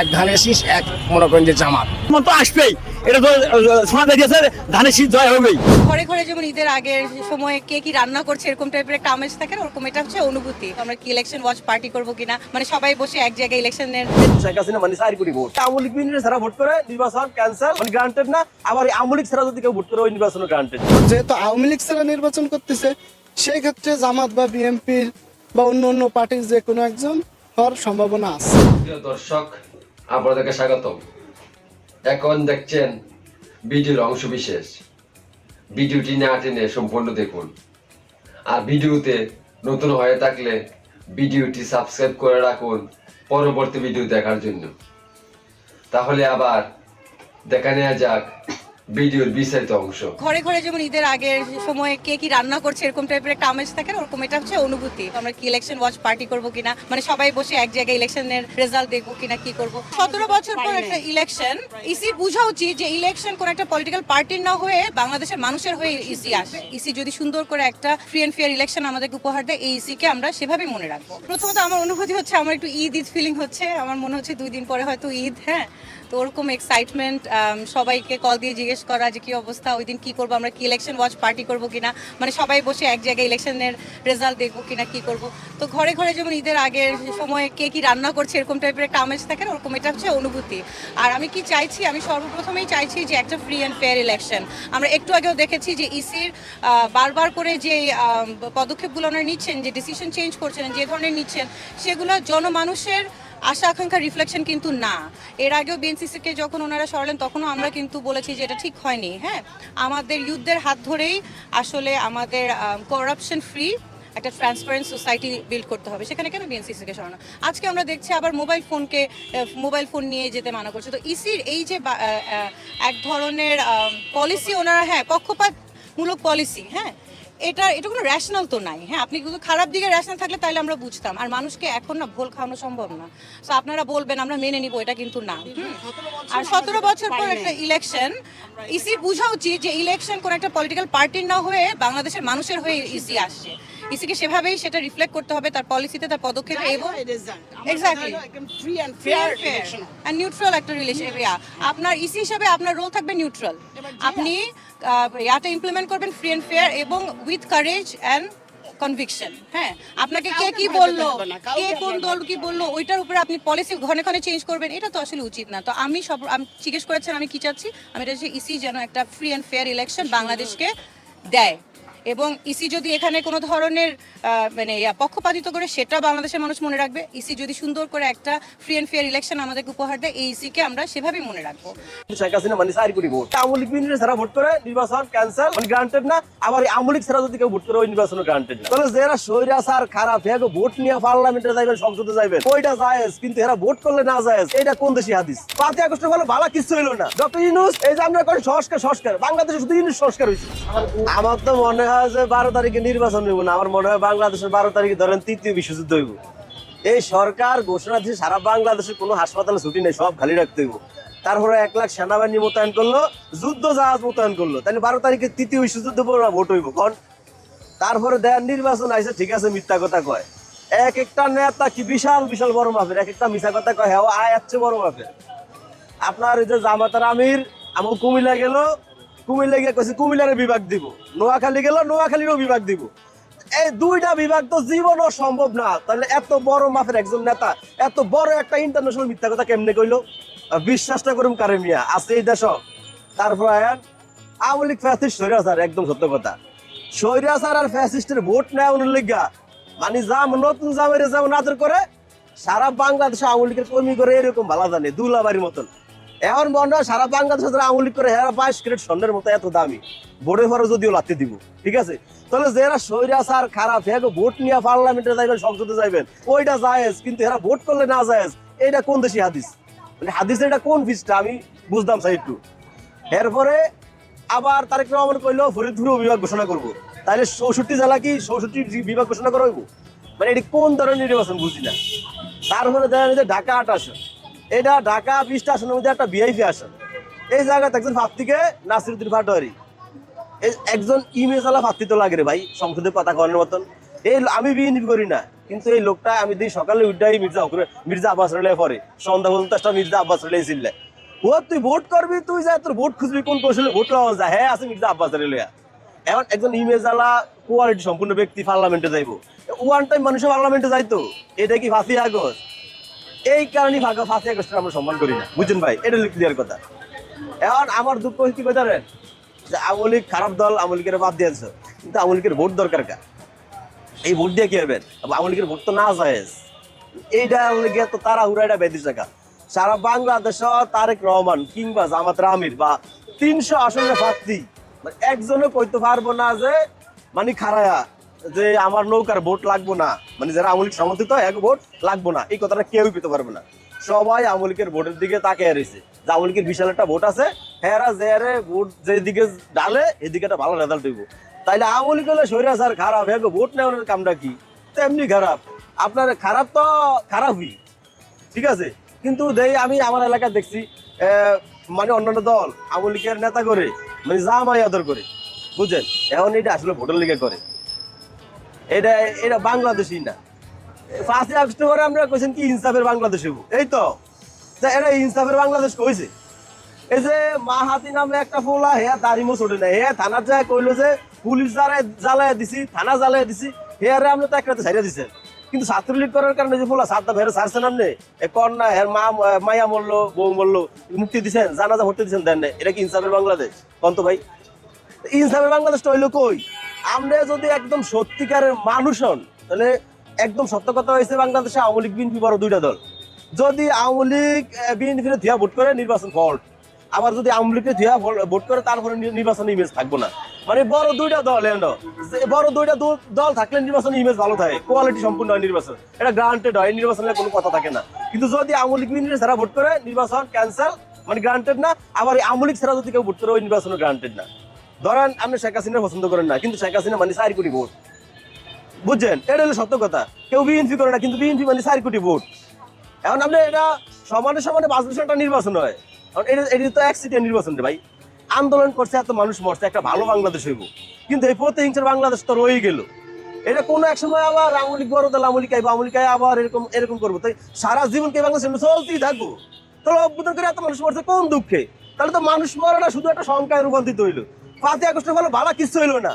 এক ধানের শীষ এক মনে করেন যে জামাত। তো আসবেই। এটা তো শোনা যাচ্ছে ধানের শীত জয় হবেই। ঘরে ঘরে যেমন ঈদের আগের সময় কে কি রান্না করছে এরকম টাইপের একটা আমেজ থাকে ওরকম এটা হচ্ছে অনুভূতি। আমরা কি ইলেকশন ওয়াচ পার্টি করব কিনা? মানে সবাই বসে এক জায়গায় ইলেকশনের শেখ হাসিনা মানে চারি কোটি ভোট। আওয়ামী লীগ বিএনপি ছাড়া ভোট করে নির্বাচন ক্যান্সেল মানে গ্রান্টেড না। আবার আওয়ামী লীগ ছাড়া যদি কেউ ভোট করে ওই নির্বাচন গ্রান্টেড যেহেতু আওয়ামী লীগ ছাড়া নির্বাচন করতেছে সেই ক্ষেত্রে জামাত বা বিএনপির বা অন্য অন্য পার্টির যে কোনো একজন হওয়ার সম্ভাবনা আছে। দর্শক আপনাদেরকে স্বাগতম। এখন দেখছেন ভিডিওর অংশ বিশেষ। ভিডিওটি না টেনে সম্পূর্ণ দেখুন। আর ভিডিওতে নতুন হয়ে থাকলে ভিডিওটি সাবস্ক্রাইব করে রাখুন পরবর্তী ভিডিও দেখার জন্য। তাহলে আবার দেখা নেওয়া যাক ভিডিওর বিস্তারিত অংশ। ঘরে ঘরে যেমন ঈদের আগের সময় কে কি রান্না করছে, এরকম টাইপের একটা আমেজ থাকে না, ওরকম এটা হচ্ছে অনুভূতি। আমরা কি ইলেকশন ওয়াচ পার্টি করব কিনা মানে সবাই বসে এক জায়গায় ইলেকশনের রেজাল্ট দেখব কিনা, কি করব। সতেরো বছর পর একটা ইলেকশন ইসি বোঝা উচিত যে ইলেকশন কোন একটা পলিটিক্যাল পার্টির না হয়ে বাংলাদেশের মানুষের হয়ে ইসি আসে। ইসি যদি সুন্দর করে একটা ফ্রি অ্যান্ড ফেয়ার ইলেকশন আমাদেরকে উপহার দেয়, এই ইসি কে আমরা সেভাবে মনে রাখব। প্রথমত আমার অনুভূতি হচ্ছে, আমার একটু ঈদ ঈদ ফিলিং হচ্ছে, আমার মনে হচ্ছে দুই দিন পরে হয়তো ঈদ হ্যাঁ। তো ওরকম এক্সাইটমেন্ট সবাইকে কল দিয়ে জিজ্ঞেস করা যে কি অবস্থা ওই দিন কী করব, আমরা কি ইলেকশন ওয়াচ পার্টি করব কিনা মানে সবাই বসে এক জায়গায় ইলেকশনের রেজাল্ট দেখব কিনা, কি করব। তো ঘরে ঘরে যেমন ঈদের আগের সময় কে কি রান্না করছে, এরকম টাইপের একটা আমেজ থাকে না, ওরকম এটা হচ্ছে অনুভূতি। আর আমি কি চাইছি, আমি সর্বপ্রথমেই চাইছি যে একটা ফ্রি অ্যান্ড ফেয়ার ইলেকশন আমরা একটু আগেও দেখেছি যে ইসির বারবার করে যে পদক্ষেপগুলো ওনারা নিচ্ছেন, যে ডিসিশন চেঞ্জ করছেন, যে ধরনের নিচ্ছেন, সেগুলো জনমানুষের আশা আকাঙ্ক্ষার রিফ্লেকশন কিন্তু না। এর আগেও বিএনসিসিকে যখন ওনারা সরালেন, তখনও আমরা কিন্তু বলেছি যে এটা ঠিক হয়নি হ্যাঁ? আমাদের ইউথদের হাত ধরেই আসলে আমাদের করাপশন ফ্রি একটা ট্রান্সপারেন্ট সোসাইটি বিল্ড করতে হবে। সেখানে কেন বিএনসিসিকে সরানো? আজকে আমরা দেখছি আবার মোবাইল ফোনকে মোবাইল ফোন নিয়ে যেতে মানা করছে। তো ইসির এই যে এক ধরনের পলিসি ওনারা হ্যাঁ পক্ষপাতমূলক পলিসি হ্যাঁ? এটা এটা কোনো র্যাশনাল তো নাই। হ্যাঁ আপনি কিন্তু খারাপ দিকে র্যাশনাল থাকলে তাহলে আমরা বুঝতাম। আর মানুষকে এখন না ভোল খাওয়ানো সম্ভব না। তো আপনারা বলবেন আমরা মেনে নিব এটা কিন্তু না। আর সতেরো বছর পর একটা ইলেকশন ইসি বোঝা উচিত যে ইলেকশন কোন একটা পলিটিক্যাল পার্টির না হয়ে বাংলাদেশের মানুষের হয়ে ইসি আসছে। ইসিকে সেভাবেই সেটা রিফ্লেক্ট করতে হবে তার পলিসিতে তার পদক্ষেপে এবং এক্স্যাক্টলি নিউট্রাল একটা রিলেশন আপনার ইসি হিসাবে আপনার রোল থাকবে নিউট্রাল আপনি ইয়াটা ইমপ্লিমেন্ট করবেন ফ্রি অ্যান্ড ফেয়ার এবং উইথ কারেজ অ্যান্ড কনভিকশন হ্যাঁ আপনাকে কে কি বলল কে কোন দল কি বলল ওইটার উপরে আপনি পলিসি ঘনে ঘনে চেঞ্জ করবেন এটা তো আসলে উচিত না। তো আমি সব আমি জিজ্ঞেস করেছেন আমি কি চাচ্ছি? আমি এটা ইসি যেন একটা ফ্রি অ্যান্ড ফেয়ার ইলেকশন বাংলাদেশকে দেয়। এবং ইসি যদি এখানে কোনো ধরনের মানে পক্ষপাতিত্ব করে, সেটা বাংলাদেশের মানুষ মনে রাখবে। ইসি যদি সুন্দর করে একটা ফ্রি অ্যান্ড ফেয়ার ইলেকশন আমাদেরকে উপহার দেয়, এই ইসিকে আমরা সেভাবেই মনে রাখব। শেখ হাসিনা মানে ভোট। ছাড়া ভোট করে, নির্বাচন ক্যান্সেল গ্রান্টেড না। আবার যদি কেউ ভোট করে, ওই নির্বাচন গ্রান্টেড না। তাহলে যারা সৈরা খারাপ হেগো ভোট নিয়ে পার্লামেন্টে যাইবেন, সংসদে যাইবেন ওইটা জায়েজ? কিন্তু এরা ভোট করলে না জায়েজ। এটা কোন দেশি হাদিস? পাঁচই ভালো কিছু হইল না। ডক্টর ইউনুস, এই যে আমরা করি সংস্কার সংস্কার। বাংলাদেশে শুধু ইউনুস সংস্কার হয়েছে আমার তো মনে হয় যে বারো তারিখে নির্বাচন হইব না, আমার মনে হয় বাংলাদেশের বারো তারিখে ধরেন তৃতীয় বিশ্বযুদ্ধ হইব। এই সরকার ঘোষণা দিচ্ছে সারা বাংলাদেশের কোনো হাসপাতালে ছুটি নেই, সব খালি রাখতে হইব। তারপরে এক লাখ সেনাবাহিনী মোতায়েন করল, যুদ্ধ জাহাজ মোতায়েন করল। তাহলে বারো তারিখে তৃতীয় বিশ্বযুদ্ধ ভোট হইব, কন? তারপরে দেয়ার নির্বাচন আইসে ঠিক আছে, মিথ্যা কথা কয়। এক একটা নেতা কি বিশাল বিশাল বড় মাপের? এক একটা মিথ্যা কথা কয় হ্যাঁ আয় আসছে বড় মাপের। আপনার এই যে জামাতার আমির, আমার কুমিল্লা গেল কুমিল্লা গিয়ে কইছে, কুমিল্লার বিভাগ দিব। নোয়াখালী গেল, নোয়াখালীরও বিভাগ দিব। এই দুইটা বিভাগ তো জীবনও সম্ভব না। তাহলে এত বড় মাপের একজন নেতা, এত বড় একটা ইন্টারন্যাশনাল মিথ্যা কথা কেমনে কইলো? বিশ্বাসটা করুম কারে মিয়া? আছে এই দেশ। তারপর আয়ান, আওয়ামী লীগ ফ্যাসিস্ট স্বৈরাচার একদম সত্য কথা। স্বৈরাচার আর ফ্যাসিস্টের ভোট নেয় লিগা মানে জাম নতুন জামের যেমন আদর করে, সারা বাংলাদেশে আওয়ামী লীগের কর্মী করে এরকম ভালো জানে, দুলাবাড়ির মতন। এখন হয় সারা বাংলাদেশে যারা আওয়ামী লীগ করে হেরা বাইশ ক্রেট স্বর্ণের মতো এত দামি। ভোটের পরে যদিও লাত্তি দিব, ঠিক আছে? তাহলে যারা স্বৈরাচার খারাপ হ্যাঁ ভোট নিয়ে পার্লামেন্টে যাইবেন, সংসদে যাইবেন, ওইটা জায়েজ, কিন্তু এরা ভোট করলে না জায়েজ এটা কোন দেশি হাদিস? মানে হাদিস এটা কোন ফিসটা? আমি বুঝতাম চাই একটু। এরপরে আবার তারেক রহমান কইলো, ফরিদপুর বিভাগ ঘোষণা করব। তাহলে চৌষট্টি জেলা কি চৌষট্টি বিভাগ ঘোষণা করা হইব মানে এটি কোন ধরনের নির্বাচন বুঝি না। তারপরে দেখা যায় ঢাকা আট আসন এটা ঢাকা আসনের মধ্যে একটা ভিআইপি আসন। এই জায়গাতে একজন ভাবতিকে নাসিরুদ্দিন পাটোয়ারি এই একজন ইমেজ আলা ভাবতি তো লাগে রে ভাই, সংসদে কথা করার মতন। এই আমি বিএনপি করি না, কিন্তু এই লোকটা আমি দিই সকালে উঠাই মির্জা মির্জা আব্বাস রেলে পরে। সন্ধ্যা পর্যন্ত একটা মির্জা আব্বাস রেলে ছিল ও, তুই ভোট করবি, তুই যা, তোর ভোট খুঁজবি কোন কৌশলে? ভোট পাওয়া যায়। হ্যাঁ আছে মির্জা আব্বাস রেলে। এখন একজন ইমেজ আলা কোয়ালিটি সম্পূর্ণ ব্যক্তি পার্লামেন্টে যাইবো। ওয়ান টাইম মানুষের পার্লামেন্টে যাইতো। এটা কি ফাঁসি আগস্ট? এই কারণে ফাঁকা ফাঁসি আগস্টের আমরা সম্মান করি না। বুঝছেন ভাই? এটা ক্লিয়ার কথা। এখন আমার দুঃখ কি কথা যে আওয়ামী লীগ খারাপ দল, আওয়ামী লীগের বাদ দিয়েছে। কিন্তু আওয়ামী লীগের ভোট দরকার কার? এই ভোট দিয়ে কি হবে? আওয়ামী লীগের ভোট তো না যায় এইটা আওয়ামী তো তারা হুড়াইটা বেদিস টাকা সারা বাংলাদেশ তারেক রহমান কিংবা জামাত রামির বা তিনশো আসনের প্রার্থী মানে একজনও কইতে পারব না যে মানে খারায়া যে আমার নৌকার ভোট লাগবো না মানে যারা আওয়ামী লীগ সমর্থিত, এক ভোট লাগবো না। এই কথাটা কেউই পেতে পারবে না। সবাই আওয়ামী লীগের ভোটের দিকে তাকিয়ে রয়েছে। যে আওয়ামী বিশাল একটা ভোট আছে, হেরা জেরে ভোট যেদিকে ডালে, এদিকে একটা ভালো রেজাল্ট হইব তাইলে আওয়ামী লীগ হলে সৈরা স্যার খারাপ হ্যাঁ ভোট নেওয়ার কামটা কি? তেমনি খারাপ। আপনার খারাপ তো খারাপই, ঠিক আছে? কিন্তু দেই, আমি আমার এলাকায় দেখছি মানে অন্যান্য দল আওয়ামী নেতা করে মানে জামাই আদর করে, বুঝছেন? এখন এটা আসলে ভোটের লিগে করে। এটা এটা বাংলাদেশই না। পাঁচই আগস্ট পরে আমরা কইছেন কি ইনসাফের বাংলাদেশ হইব। এই তো এরা ইনসাফের বাংলাদেশ কইছে। এই যে মাহাতি নামে একটা ফোলা, হে দাঁড়িমো ছোটে না হে থানার যায় কইলো যে পুলিশ জ্বালায় জ্বালায় দিছি, থানা জ্বালায় দিছি। হে আরে আমরা তো একটা ছাইরা দিছেন কিন্তু ছাত্রলীগ করার কারণে যে ফোলা, সাতটা ভেড়ে ছাড়ছেন আপনি এ কন্যা হের মা মাইয়া মরলো, বউ মরলো, মুক্তি দিছেন, জানাজা ভর্তি দিছেন দেন এটা কি ইনসাফের বাংলাদেশ? কন্ত ভাই, ইনসাফের বাংলাদেশটা হইল কই? আমরা যদি একদম সত্যিকারের মানুষ হন, তাহলে একদম সত্য কথা হয়েছে বাংলাদেশে আওয়ামী লীগ, বিএনপি বড় দুইটা দল। যদি আওয়ামী লীগ বিএনপি ধুয়া ভোট করে, নির্বাচন ফল্ট আবার যদি আওয়ামী লীগকে ধুয়া ভোট করে, তারপরে নির্বাচনী ইমেজ থাকব না। মানে বড় দুইটা দল এন্ড বড় দুইটা দল- থাকলে নির্বাচন ইমেজ ভালো থাকে কোয়ালিটি সম্পূর্ণ হয় নির্বাচন। এটা গ্রান্টেড হয় নির্বাচনের কোনো কথা থাকে না। কিন্তু যদি আওয়ামী লীগ, বিএনপি ছাড়া ভোট করে, নির্বাচন ক্যান্সেল মানে গ্রান্টেড না, আবার আওয়ামী লীগ ছাড়া যদি কেউ ভোট করে, ওই নির্বাচন গ্রান্টেড না। ধরেন আপনি শেখ হাসিনা পছন্দ করেন না কিন্তু শেখ হাসিনা মানে চার কোটি ভোট। বুঝছেন? এটা হলো সত্য কথা। কেউ বিএনপি করে না কিন্তু বিএনপি মানে চার কোটি ভোট। এখন আপনি এটা সমানে সমানে পাঁচ বছর একটা নির্বাচন হয়। এখন এটা এটা তো এক সিটের নির্বাচন ভাই। আন্দোলন করছে এত মানুষ মরছে একটা ভালো বাংলাদেশ হইব। কিন্তু এই প্রতিহিংসার বাংলাদেশ তো রয়ে গেল। এটা কোনো এক সময় আবার আওয়ামী লীগ বড় দল আওয়ামী লীগ আইবো আইবো, আবার এরকম এরকম করব। তাই সারা জীবন কে বাংলাদেশ চলতেই থাকব? তাহলে অভ্যুদন করে এত মানুষ মরছে কোন দুঃখে? তাহলে তো মানুষ মরে না শুধু একটা সংখ্যায় রূপান্তরিত হইল। পাঁচই আগস্টের ফলে ভালো কিছু হইল না।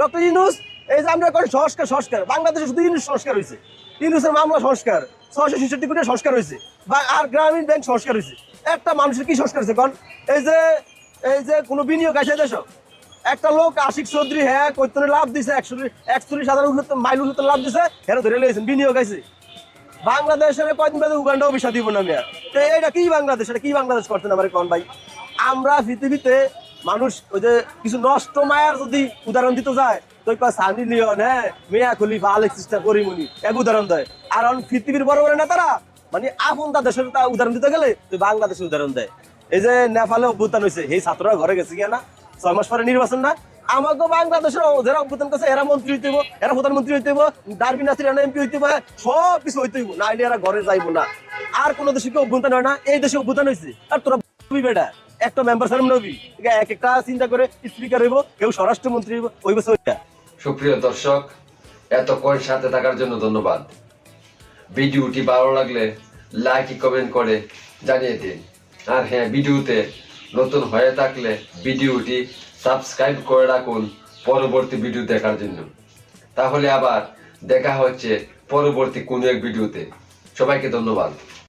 ডক্টর ইনুস এই যে আমরা করি সংস্কার সংস্কার। বাংলাদেশে শুধু ইনুস সংস্কার হয়েছে ইনুসের মামলা সংস্কার, ছয়শো ছেষট্টি কোটি সংস্কার হয়েছে বা আর গ্রামীণ ব্যাংক সংস্কার হয়েছে একটা মানুষের কি সংস্কার হয়েছে কন? এই যে এই যে কোনো বিনিয়োগ আছে দেশ। একটা লোক আশিক চৌধুরী হ্যাঁ কৈতনে লাভ দিছে একশো, একচল্লিশ হাজার উন্নত মাইল উন্নত লাভ দিছে হ্যাঁ ধরে লেগেছেন বিনিয়োগ আছে বাংলাদেশের কয়দিন বাদে উগান্ডাও বিষা দিব না মিয়া। তো এটা কি বাংলাদেশ? এটা কি বাংলাদেশ করতেন আমার কোন ভাই? আমরা পৃথিবীতে মানুষ ওই যে কিছু নষ্ট মায়ার যদি উদাহরণ দিতে যায় তো সানি লিওন হ্যাঁ মেয়া খলিফা আলেক্সিসটা করিমুনি এক উদাহরণ দেয়। আর অন পৃথিবীর বড় বড় নেতারা মানে আপন তার দেশের উদাহরণ দিতে গেলে তুই বাংলাদেশের উদাহরণ দেয়। এই যে নেপালে অভ্যুত্থান হয়েছে এই ছাত্ররা ঘরে গেছে না ছয় মাস পরে নির্বাচন না আমাকে বাংলাদেশের যারা অভ্যুত্থান করছে এরা মন্ত্রী হইতে এরা প্রধানমন্ত্রী হইতে ডারবি নাসির এমপি হইতে হইব, সব কিছু হইতে নাইলে এরা ঘরে যাইবো না। আর কোন দেশে কি অভ্যুত্থান হয় না? এই দেশে অভ্যুত্থান হয়েছে। আর তোরা বেটা একটা মেম্বার সাহেব নবী এক একটা চিন্তা করে স্পিকার হইব, কেউ স্বরাষ্ট্রমন্ত্রী হইব বছর সুপ্রিয় দর্শক এতক্ষণ সাথে থাকার জন্য ধন্যবাদ। ভিডিওটি ভালো লাগলে লাইক কমেন্ট করে জানিয়ে দিন। আর হ্যাঁ ভিডিওতে নতুন হয়ে থাকলে ভিডিওটি সাবস্ক্রাইব করে রাখুন পরবর্তী ভিডিও দেখার জন্য। তাহলে আবার দেখা হচ্ছে পরবর্তী কোনো এক ভিডিওতে। সবাইকে ধন্যবাদ।